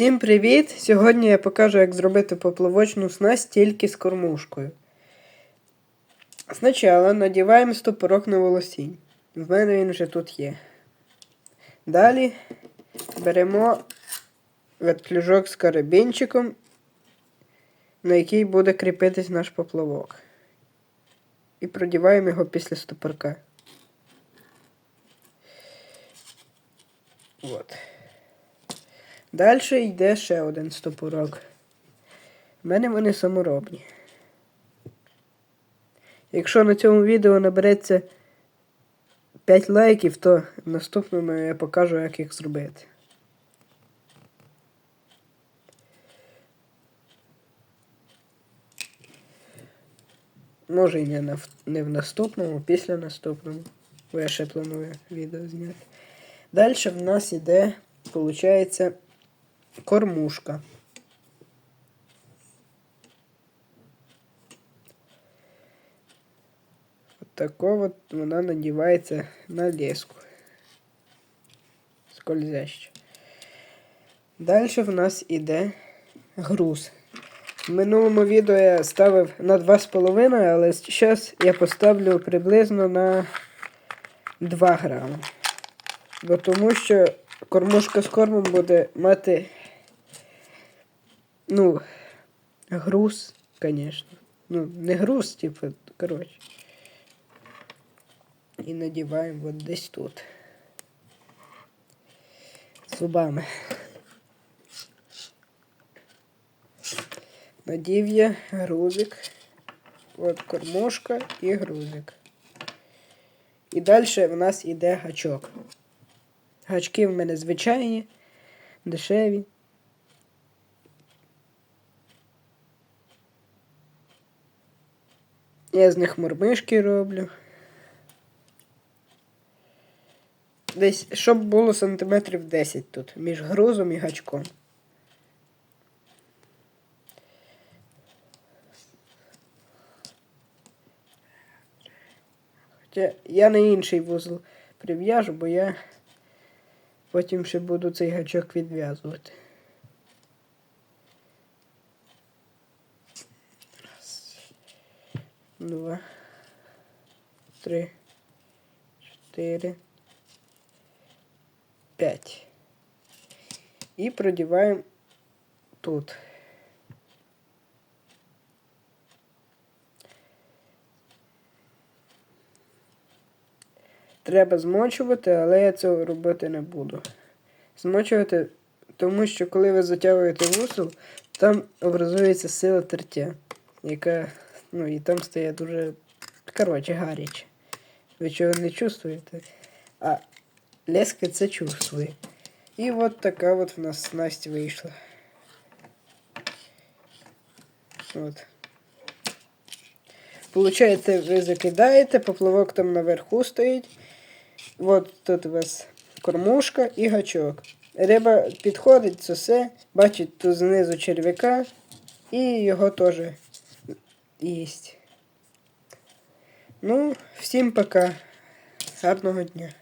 Всім привіт! Сьогодні я покажу, як зробити поплавочну снасть тільки з кормушкою. Спочатку надіваємо стопорок на волосінь. В мене він вже тут є. Далі беремо вертлюжок з карабінчиком, на який буде кріпитись наш поплавок. І продіваємо його після стопорка. От. Далі йде ще один стопурок. У мене вони саморобні. Якщо на цьому відео набереться 5 лайків, то в наступному я покажу, як їх зробити. Може і не, на, не в наступному, після наступному. Бо я ще планую відео зняти. Далі в нас іде, виходить, кормушка. От тако от вона надівається на леску. Скользяще. Далі в нас іде груз. В минулому відео я ставив на 2,5, але зараз я поставлю приблизно на 2 грами. Бо тому що кормушка з кормом буде мати Ну, груз, конечно. Ну, не груз, типу, коротше. І надіваємо от десь тут. Зубами. Надів я грузик. От кормушка і грузик. І далі в нас іде гачок. Гачки в мене звичайні, дешеві. Я з них мормишки роблю. Десь, щоб було сантиметрів 10 тут, між грузом і гачком. Хоча я на інший вузол прив'яжу, бо я потім ще буду цей гачок відв'язувати. Два, три, чотири, п'ять. І продіваємо тут. Треба змочувати, але я цього робити не буду. Змочувати, тому що коли ви затягуєте вусол, там образується сила тертя, яка Ну і там стає дуже, коротше, гаряче. Ви чого не чувствуєте? А леска це чувствує. І от така от в нас снасть вийшла. От. Получається, ви закидаєте, поплавок там наверху стоїть. От тут у вас кормушка і гачок. Риба підходить, це все, бачить тут знизу черв'яка і його теж есть. Ну, всім пока. Гарного дня.